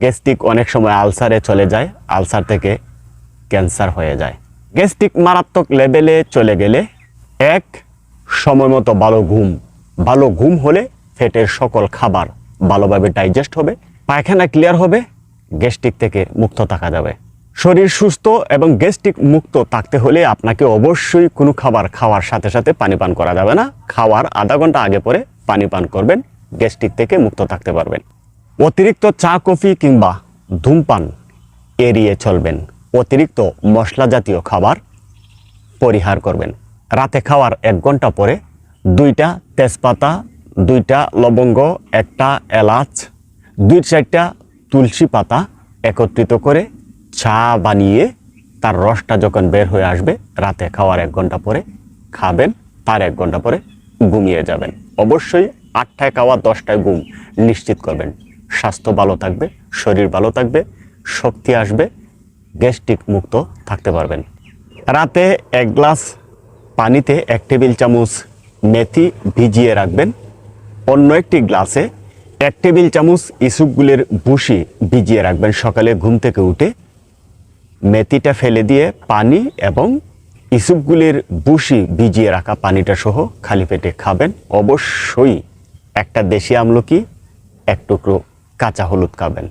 Gastric অনেক সময় আলসারে চলে যায়, আলসার থেকে ক্যান্সার হয়ে যায়। গ্যাস্ট্রিক মারাত্মক লেভেলে চলে গেলে এক, সময় মতো ভালো ঘুম। ভালো ঘুম হলে ফ্যাটের সকল খাবার ভালোভাবে ডাইজেস্ট হবে, পায়খানা ক্লিয়ার হবে, গ্যাস্ট্রিক থেকে মুক্ত থাকা যাবে। শরীর সুস্থ এবং গ্যাস্ট্রিক মুক্ত থাকতে হলে আপনাকে অবশ্যই কোনো খাবার খাওয়ার সাথে সাথে পানি পান করা যাবে না। খাওয়ার আধা ঘণ্টা আগে পরে পানি পান করবেন, গ্যাস্ট্রিক থেকে মুক্ত থাকতে পারবেন। অতিরিক্ত চা, কফি কিংবা ধূমপান এড়িয়ে চলবেন। অতিরিক্ত মশলা জাতীয় খাবার পরিহার করবেন। রাতে খাওয়ার এক ঘণ্টা পরে দুইটা তেজপাতা, দুইটা লবঙ্গ, একটা এলাচ, দুই চারটা তুলসী পাতা একত্রিত করে চা বানিয়ে তার রসটা যখন বের হয়ে আসবে, রাতে খাওয়ার এক ঘণ্টা পরে খাবেন, তার এক ঘণ্টা পরে ঘুমিয়ে যাবেন। অবশ্যই আটটায় খাওয়া, দশটায় ঘুম নিশ্চিত করবেন। স্বাস্থ্য ভালো থাকবে, শরীর ভালো থাকবে, শক্তি আসবে, গ্যাস্ট্রিক মুক্ত থাকতে পারবেন। রাতে এক গ্লাস পানিতে এক টেবিল চামচ মেথি ভিজিয়ে রাখবেন। অন্য একটি গ্লাসে এক টেবিল চামচ ইসুপগুলির ভুসি ভিজিয়ে রাখবেন সকালে ঘুম থেকে উঠে। মেথিটা ফেলে দিয়ে পানি এবং ইসুপগুলির বুসি ভিজিয়ে রাখা পানিটা সহ খালি পেটে খাবেন। অবশ্যই একটা দেশি আমলকি, এক টুকরো কাঁচা হলুদ খাবেন।